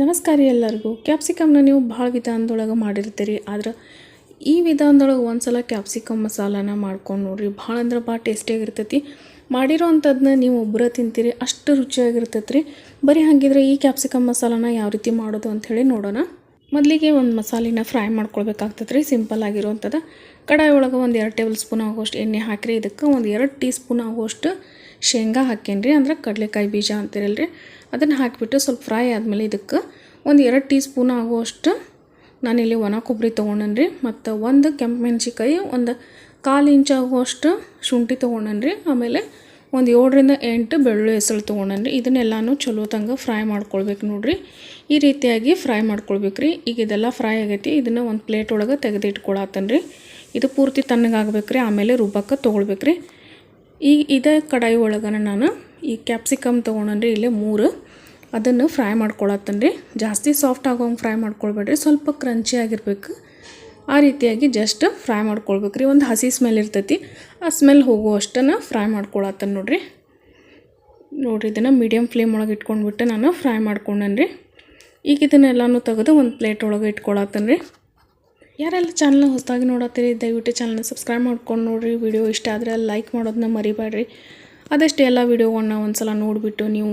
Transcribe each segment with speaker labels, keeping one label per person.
Speaker 1: ನಮಸ್ಕಾರ ಎಲ್ಲರಿಗೂ. ಕ್ಯಾಪ್ಸಿಕಮ್ನ ನೀವು ಭಾಳ ವಿಧಾನದೊಳಗೆ ಮಾಡಿರ್ತೀರಿ, ಆದ್ರೆ ಈ ವಿಧಾನದೊಳಗೆ ಒಂದು ಸಲ ಕ್ಯಾಪ್ಸಿಕಮ್ ಮಸಾಲಾನ ಮಾಡ್ಕೊಂಡು ನೋಡ್ರಿ, ಭಾಳ ಅಂದ್ರೆ ಭಾಳ ಟೇಸ್ಟಿಯಾಗಿರ್ತೈತಿ ಮಾಡಿರೋ ಅಂಥದ್ದನ್ನ ನೀವು ಒಬ್ಬರ ತಿಂತೀರಿ, ಅಷ್ಟು ರುಚಿಯಾಗಿರ್ತೈತೆ ರೀ ಬರೀ ಹಾಗಿದ್ರೆ ಈ ಕ್ಯಾಪ್ಸಿಕಮ್ ಮಸಾಲಾನ ಯಾವ ರೀತಿ ಮಾಡೋದು ಅಂಥೇಳಿ ನೋಡೋಣ. ಮೊದಲಿಗೆ ಒಂದು ಮಸಾಲಿನ ಫ್ರೈ ಮಾಡ್ಕೊಳ್ಬೇಕಾಗ್ತದೆ ರೀ ಸಿಂಪಲ್ ಆಗಿರುವಂಥದ್ದು ಕಡಾಯಿ ಒಳಗೆ ಒಂದು ಎರಡು ಟೇಬಲ್ ಸ್ಪೂನ್ ಆಗೋಷ್ಟು ಎಣ್ಣೆ ಹಾಕಿರಿ, ಇದಕ್ಕೆ ಒಂದು ಎರಡು ಟೀ ಸ್ಪೂನ್ ಆಗೋಷ್ಟು ಶೇಂಗಾ ಹಾಕೇನಿ ಅಂದ್ರೆ ಕಡಲೆಕಾಯಿ ಬೀಜ ಅಂತೀರಲ್ರಿ. ಅದನ್ನು ಹಾಕಿಬಿಟ್ಟು ಸ್ವಲ್ಪ ಫ್ರೈ ಆದಮೇಲೆ ಇದಕ್ಕೆ ಒಂದು ಎರಡು ಟೀ ಸ್ಪೂನ್ ಆಗುವಷ್ಟು ನಾನಿಲ್ಲಿ ಒಣ ಕೊಬ್ಬರಿ ತೊಗೊಂಡೇನಿ ಮತ್ತು ಒಂದು ಕೆಂಪು ಮೆಣಸಿಕಾಯಿ ಒಂದು ಕಾಲು ಇಂಚ್ ಆಗುವಷ್ಟು ಶುಂಠಿ ತೊಗೊಂಡನ್ ರೀ ಆಮೇಲೆ ಒಂದು ಏಳರಿಂದ ಎಂಟು ಬೆಳ್ಳುಳ್ಳಿ ಹೆಸರು ರೀ ಇದನ್ನೆಲ್ಲನೂ ಚಲೋ ತಂಗ ಫ್ರೈ ಮಾಡ್ಕೊಳ್ಬೇಕು ನೋಡ್ರಿ. ಈ ರೀತಿಯಾಗಿ ಫ್ರೈ ಮಾಡ್ಕೊಳ್ಬೇಕು ರೀ ಈಗ ಇದೆಲ್ಲ ಫ್ರೈ ಆಗೈತಿ. ಇದನ್ನು ಒಂದು ಪ್ಲೇಟ್ ಒಳಗೆ ತೆಗೆದಿಟ್ಕೊಳತ್ತನ್ರಿ ಇದು ಪೂರ್ತಿ ತಣ್ಣಗಾಗಬೇಕ್ರಿ. ಆಮೇಲೆ ರುಬ್ಬಕ್ಕೆ ತೊಗೊಳ್ಬೇಕು ರೀ ಈ ಇದೇ ಕಡಾಯಿ ಒಳಗನ ನಾನು ಈ ಕ್ಯಾಪ್ಸಿಕಮ್ ತೊಗೊಂಡ್ರಿ ಇಲ್ಲೇ ಮೂರು. ಅದನ್ನು ಫ್ರೈ ಮಾಡ್ಕೊಳತ್ತೇನೆ ರೀ ಜಾಸ್ತಿ ಸಾಫ್ಟ್ ಆಗೋಂಗೆ ಫ್ರೈ ಮಾಡ್ಕೊಳ್ಬೇಡ್ರಿ. ಸ್ವಲ್ಪ ಕ್ರಂಚಿ ಆಗಿರ್ಬೇಕು. ಆ ರೀತಿಯಾಗಿ ಜಸ್ಟ್ ಫ್ರೈ ಮಾಡ್ಕೊಳ್ಬೇಕು ರೀ ಒಂದು ಹಸಿ ಸ್ಮೆಲ್ ಇರ್ತೈತಿ. ಆ ಸ್ಮೆಲ್ ಹೋಗುವಷ್ಟನ್ನು ಫ್ರೈ ಮಾಡ್ಕೊಳತ್ತೇನೆ ನೋಡಿರಿ. ನೋಡಿರಿ, ಇದನ್ನು ಮೀಡಿಯಮ್ ಫ್ಲೇಮ್ ಒಳಗೆ ಇಟ್ಕೊಂಡ್ಬಿಟ್ಟು ನಾನು ಫ್ರೈ ಮಾಡ್ಕೊಂಡನ್ರಿ. ಈಗ ಇದನ್ನೆಲ್ಲನೂ ತೆಗೆದು ಒಂದು ಪ್ಲೇಟ್ ಒಳಗೆ ಇಟ್ಕೊಳತ್ತೇನೆ ರೀ ಯಾರೆಲ್ಲ ಚಾನಲ್ನ ಹೊಸದಾಗಿ ನೋಡತ್ತೀರಿ, ದಯವಿಟ್ಟು ಚಾನಲ್ನ ಸಬ್ಸ್ಕ್ರೈಬ್ ಮಾಡ್ಕೊಂಡು ನೋಡಿರಿ. ವಿಡಿಯೋ ಇಷ್ಟ ಆದರೆ ಲೈಕ್ ಮಾಡೋದನ್ನ ಮರಿಬೇಡ್ರಿ. ಅದಷ್ಟು ಎಲ್ಲ ವೀಡಿಯೋಗಳನ್ನ ಒಂದು ಸಲ ನೋಡಿಬಿಟ್ಟು ನೀವು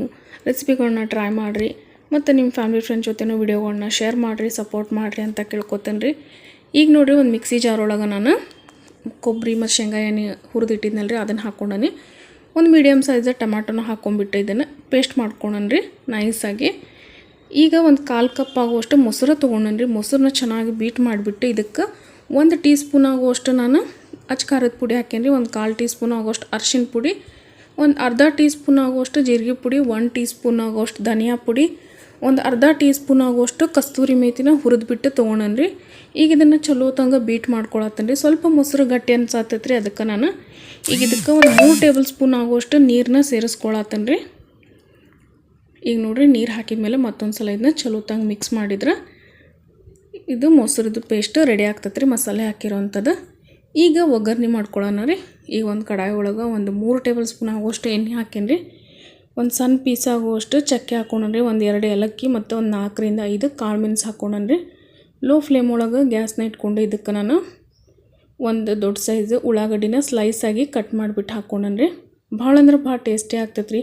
Speaker 1: ರೆಸಿಪಿಗಳನ್ನ ಟ್ರೈ ಮಾಡಿರಿ. ಮತ್ತು ನಿಮ್ಮ ಫ್ಯಾಮಿಲಿ ಫ್ರೆಂಡ್ಸ್ ಜೊತೆನೂ ವೀಡಿಯೋಗಳನ್ನ ಶೇರ್ ಮಾಡಿರಿ ಸಪೋರ್ಟ್ ಮಾಡಿರಿ ಅಂತ ಕೇಳ್ಕೊತೇನೆ ರೀ ಈಗ ನೋಡಿರಿ ಒಂದು ಮಿಕ್ಸಿ ಜಾರ್ ಒಳಗೆ ನಾನು ಕೊಬ್ಬರಿ ಮತ್ತು ಶೇಂಗಾ ಎಣ್ಣೆ ಹುರಿದಿಟ್ಟಿದ್ನಲ್ಲ ರೀ ಅದನ್ನು ಹಾಕ್ಕೊಂಡನಿ ಒಂದು ಮೀಡಿಯಮ್ ಸೈಜ್ ಟೊಮ್ಯಾಟೊನ ಹಾಕ್ಕೊಂಡ್ಬಿಟ್ಟು ಇದನ್ನು ಪೇಸ್ಟ್ ಮಾಡ್ಕೊಳನ್ರಿ ನೈಸಾಗಿ ಈಗ ಒಂದು ಕಾಲು ಕಪ್ ಆಗುವಷ್ಟು ಮೊಸರು ತೊಗೊಂಡೇನಿ ರೀ ಮೊಸರನ್ನ ಚೆನ್ನಾಗಿ ಬೀಟ್ ಮಾಡಿಬಿಟ್ಟು ಇದಕ್ಕೆ ಒಂದು ಟೀ ಸ್ಪೂನ್ ಆಗುವಷ್ಟು ನಾನು ಅಚ್ಕಾರದ ಪುಡಿ ಹಾಕೇನಿ ಒಂದು ಕಾಲು ಟೀ ಸ್ಪೂನ್ ಆಗುವಷ್ಟು ಅರ್ಶಿನ ಪುಡಿ, ಒಂದು ಅರ್ಧ ಟೀ ಸ್ಪೂನ್ ಆಗುವಷ್ಟು ಜೀರಿಗೆ ಪುಡಿ, ಒಂದು ಟೀ ಸ್ಪೂನ್ ಆಗುವಷ್ಟು ಧನಿಯಾ ಪುಡಿ, ಒಂದು ಅರ್ಧ ಟೀ ಸ್ಪೂನ್ ಆಗುವಷ್ಟು ಕಸ್ತೂರಿ ಮೇತಿನ ಹುರಿದ್ಬಿಟ್ಟು ರೀ ಈಗ ಇದನ್ನು ಚಲೋ ತಂಗ ಬೀಟ್ ಮಾಡ್ಕೊಳತ್ತೇನೆ ರೀ ಸ್ವಲ್ಪ ಮೊಸರು ಗಟ್ಟಿ ಅನ್ಸತ್ತೈತೆ ರೀ ಅದಕ್ಕೆ ನಾನು. ಈಗ ಇದಕ್ಕೆ ಒಂದು ಮೂರು ಟೇಬಲ್ ಸ್ಪೂನ್ ಆಗುವಷ್ಟು ನೀರನ್ನ ಸೇರಿಸ್ಕೊಳತ್ತೇನೆ ರೀ ಈಗ ನೋಡಿರಿ ನೀರು ಹಾಕಿದ ಮೇಲೆ ಮತ್ತೊಂದು ಸಲ ಇದನ್ನ ಚಲೋತ್ತಂಗೆ ಮಿಕ್ಸ್ ಮಾಡಿದ್ರೆ ಇದು ಮೊಸರದ್ದು ಪೇಸ್ಟ್ ರೆಡಿ ಆಗ್ತೈತೆ ರೀ ಮಸಾಲೆ ಹಾಕಿರೋವಂಥದ್ದು ಈಗ ಒಗ್ಗರಣೆ ಮಾಡ್ಕೊಳ್ಳೋಣ ರೀ. ಈಗ ಒಂದು ಕಡಾಯಿ ಒಳಗೆ ಒಂದು ಮೂರು ಟೇಬಲ್ ಸ್ಪೂನ್ ಆಗುವಷ್ಟು ಎಣ್ಣೆ ಹಾಕೇನಿ ರೀ. ಒಂದು ಸಣ್ಣ ಪೀಸ್ ಆಗುವಷ್ಟು ಚಕ್ಕೆ ಹಾಕೊಂಡ್ರಿ ಒಂದು ಎರಡು ಏಲಕ್ಕಿ ಮತ್ತು ಒಂದು ನಾಲ್ಕರಿಂದ ಐದು ಕಾಳು ಮೆಣಸು ಹಾಕೊಂಡ್ರಿ ಲೋ ಫ್ಲೇಮ್ ಒಳಗೆ ಗ್ಯಾಸ್ನ ಇಟ್ಕೊಂಡು ಇದಕ್ಕೆ ನಾನು ಒಂದು ದೊಡ್ಡ ಸೈಜ್ ಉಳ್ಳಾಗಡ್ಡಿನ ಸ್ಲೈಸಾಗಿ ಕಟ್ ಮಾಡಿಬಿಟ್ಟು ಹಾಕೊಂಡ್ರಿ ಭಾಳ ಅಂದ್ರೆ ಭಾಳ ಟೇಸ್ಟಿ ಆಗ್ತೈತೆ ರೀ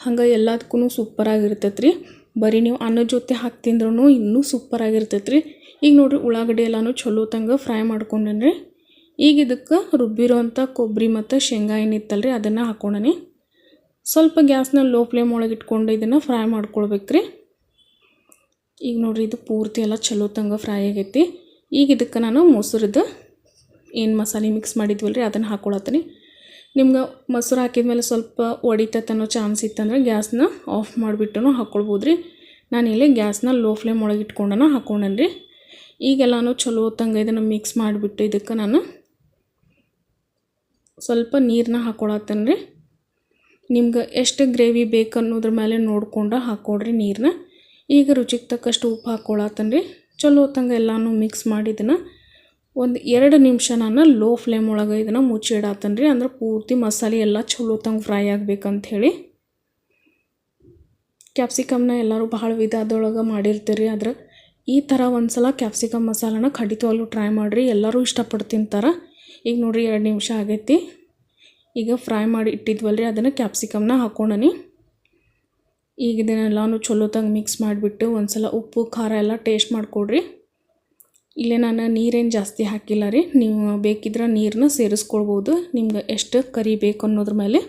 Speaker 1: ಹಂಗೆ ಎಲ್ಲದಕ್ಕೂ ಸೂಪರಾಗಿರ್ತೈತೆ ರೀ ಬರೀ ನೀವು ಅನ್ನದ ಜೊತೆ ಹಾಕಿ ತಿಂದ್ರೂ ಇನ್ನೂ ಸೂಪರಾಗಿರ್ತೈತೆ ರೀ ಈಗ ನೋಡಿರಿ ಉಳ್ಳಾಗಡ್ಡೆ ಎಲ್ಲನೂ ಚಲೋ ತಂಗ ಫ್ರೈ ಮಾಡ್ಕೊಂಡೇನಿ ಈಗ ಇದಕ್ಕೆ ರುಬ್ಬಿರೋಂಥ ಕೊಬ್ಬರಿ ಮತ್ತು ಶೇಂಗಾ ಏನಿತ್ತಲ್ಲ ರೀ ಅದನ್ನು ಹಾಕ್ಕೊಂಡನಿ ಸ್ವಲ್ಪ ಗ್ಯಾಸ್ನ ಲೋ ಫ್ಲೇಮ್ ಒಳಗೆ ಇಟ್ಕೊಂಡು ಇದನ್ನು ಫ್ರೈ ಮಾಡ್ಕೊಳ್ಬೇಕು ರೀ ಈಗ ನೋಡಿರಿ ಇದು ಪೂರ್ತಿ ಎಲ್ಲ ಚಲೋ ತಂಗ ಫ್ರೈ ಆಗೈತಿ. ಈಗ ಇದಕ್ಕೆ ನಾನು ಮೊಸರದ್ದು ಏನು ಮಸಾಲೆ ಮಿಕ್ಸ್ ಮಾಡಿದ್ವಲ್ಲ ರೀ ಅದನ್ನು ಹಾಕ್ಕೊಳತ್ತೀನಿ ನಿಮ್ಗೆ ಮೊಸರು ಹಾಕಿದ್ಮೇಲೆ ಸ್ವಲ್ಪ ಒಡಿತೈತೆ ಅನ್ನೋ ಚಾನ್ಸ್ ಇತ್ತಂದ್ರೆ ಗ್ಯಾಸ್ನ ಆಫ್ ಮಾಡಿಬಿಟ್ಟು ಹಾಕ್ಕೊಳ್ಬೋದು ರೀ ನಾನು ಇಲ್ಲಿ ಗ್ಯಾಸ್ನ ಲೋ ಫ್ಲೇಮ್ ಒಳಗೆ ಇಟ್ಕೊಂಡನ ಹಾಕ್ಕೊಂಡೇನಿ ರೀ ಈಗೆಲ್ಲಾನು ಚಲೋ ತಂಗ ಇದನ್ನು ಮಿಕ್ಸ್ ಮಾಡಿಬಿಟ್ಟು ಇದಕ್ಕೆ ನಾನು ಸ್ವಲ್ಪ ನೀರನ್ನ ಹಾಕ್ಕೊಳತ್ತೇನೆ ರೀ ನಿಮ್ಗೆ ಎಷ್ಟು ಗ್ರೇವಿ ಬೇಕು ಅನ್ನೋದ್ರ ಮೇಲೆ ನೋಡ್ಕೊಂಡು ಹಾಕ್ಕೊಡ್ರಿ ನೀರನ್ನ ಈಗ ರುಚಿಗೆ ತಕ್ಕಷ್ಟು ಉಪ್ಪು ಹಾಕ್ಕೊಳತ್ತೇನೆ ರೀ ಚಲೋ ತಂಗ ಎಲ್ಲನೂ ಮಿಕ್ಸ್ ಮಾಡಿ ಇದನ್ನು ಒಂದು ಎರಡು ನಿಮಿಷ ನಾನು ಲೋ ಫ್ಲೇಮ್ ಒಳಗೆ ಇದನ್ನು ಮುಚ್ಚಿ ರೀ ಅಂದ್ರೆ ಪೂರ್ತಿ ಮಸಾಲೆ ಎಲ್ಲ ಚಲೋ ತಂಗೆ ಫ್ರೈ ಆಗ್ಬೇಕಂತ ಹೇಳಿ ಕ್ಯಾಪ್ಸಿಕಮ್ನ ಎಲ್ಲರೂ ಭಾಳ ವಿಧದೊಳಗೆ ಮಾಡಿರ್ತೀರಿ. ಆದ್ರೆ ಈ ಥರ ಒಂದು ಸಲ ಕ್ಯಾಪ್ಸಿಕಮ್ ಮಸಾಲನ ಖಂಡಿತವಾಗ್ಲೂ ಟ್ರೈ ಮಾಡಿರಿ. ಎಲ್ಲರೂ ಇಷ್ಟಪಟ್ಟು ತಿಂತಾರೆ. ಈಗ ನೋಡಿರಿ ಎರಡು ನಿಮಿಷ ಆಗೈತಿ. ಈಗ ಫ್ರೈ ಮಾಡಿ ಇಟ್ಟಿದ್ವಲ್ಲ ರೀ ಅದನ್ನು ಕ್ಯಾಪ್ಸಿಕಮ್ನ ಹಾಕ್ಕೊಂಡನಿ ಈಗ ಇದನ್ನೆಲ್ಲನೂ ಚಲೋ ತಂಗೆ ಮಿಕ್ಸ್ ಮಾಡಿಬಿಟ್ಟು ಒಂದು ಸಲ ಉಪ್ಪು, ಖಾರ ಎಲ್ಲ ಟೇಸ್ಟ್ ಮಾಡಿಕೊಡ್ರಿ. ಇಲ್ಲೇ ನಾನು ನೀರೇನು ಜಾಸ್ತಿ ಹಾಕಿಲ್ಲ ರೀ. ನೀವು ಬೇಕಿದ್ರೆ ನೀರನ್ನ ಸೇರಿಸ್ಕೊಳ್ಬೋದು. ನಿಮ್ಗೆ ಎಷ್ಟು ಕರಿ ಬೇಕು ಅನ್ನೋದ್ರ ಮೇಲೆ.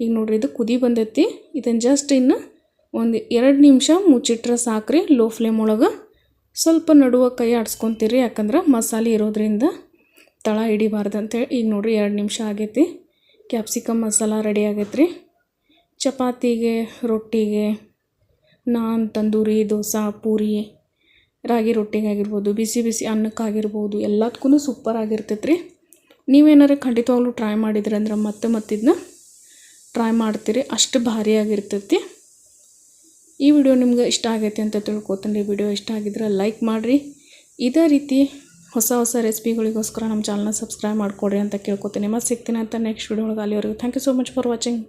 Speaker 1: ಈಗ ನೋಡ್ರಿ, ಇದು ಕುದಿ ಬಂದೈತಿ. ಇದನ್ನು ಜಸ್ಟ್ ಇನ್ನು ಒಂದು ಎರಡು ನಿಮಿಷ ಮುಚ್ಚಿಟ್ರೆ ಸಾಕ್ರಿ ಲೋ ಫ್ಲೇಮ್ ಒಳಗೆ. ಸ್ವಲ್ಪ ನಡುವ ಕೈ ಆಡಿಸ್ಕೊತೀರಿ, ಯಾಕಂದ್ರೆ ಮಸಾಲೆ ಇರೋದ್ರಿಂದ ತಳ ಹಿಡಿಬಾರ್ದು ಅಂತೇಳಿ ಈಗ ನೋಡ್ರಿ, ಎರಡು ನಿಮಿಷ ಆಗೈತಿ. ಕ್ಯಾಪ್ಸಿಕಮ್ ಮಸಾಲ ರೆಡಿ ಆಗೈತೆ ರೀ ಚಪಾತಿಗೆ, ರೊಟ್ಟಿಗೆ, ನಾನ್, ತಂದೂರಿ, ದೋಸೆ, ಪೂರಿ. ರಾಗಿ ರೊಟ್ಟಿಗಾಗಿರ್ಬೋದು ಬಿಸಿ ಬಿಸಿ ಅನ್ನಕ್ಕಾಗಿರ್ಬೋದು ಎಲ್ಲದಕ್ಕೂ ಸೂಪರ್ ಆಗಿರ್ತೈತೆ ರೀ ನೀವೇನಾರು ಖಂಡಿತವಾಗ್ಲೂ ಟ್ರೈ ಮಾಡಿದ್ರಿ ಅಂದ್ರೆ ಮತ್ತೆ ಮತ್ತೆ ಇದನ್ನ ಟ್ರೈ ಮಾಡ್ತೀರಿ, ಅಷ್ಟು ಭಾರಿ ಆಗಿರ್ತೈತಿ. ಈ ವಿಡಿಯೋ ನಿಮ್ಗೆ ಇಷ್ಟ ಆಗೈತೆ ಅಂತ ತಿಳ್ಕೊತೀನಿ. ವಿಡಿಯೋ ಇಷ್ಟ ಆಗಿದ್ರೆ ಲೈಕ್ ಮಾಡಿರಿ. ಇದೇ ರೀತಿ ಹೊಸ ಹೊಸ ರೆಸಿಪಿಗಳಿಗೋಸ್ಕರ ನಮ್ಮ ಚಾನಲ್ನ ಸಬ್ಸ್ಕ್ರೈಬ್ ಮಾಡಿಕೊಡ್ರಿ ಅಂತ ಕೇಳ್ಕೊತೀನಿ. ಮತ್ತೆ ಸಿಗ್ತೀನಿ ಅಂತ ನೆಕ್ಸ್ಟ್ ವಿಡಿಯೋ ಒಳಗೆ ಅಲ್ಲಿವರೆಗೂ. Thank you so much for watching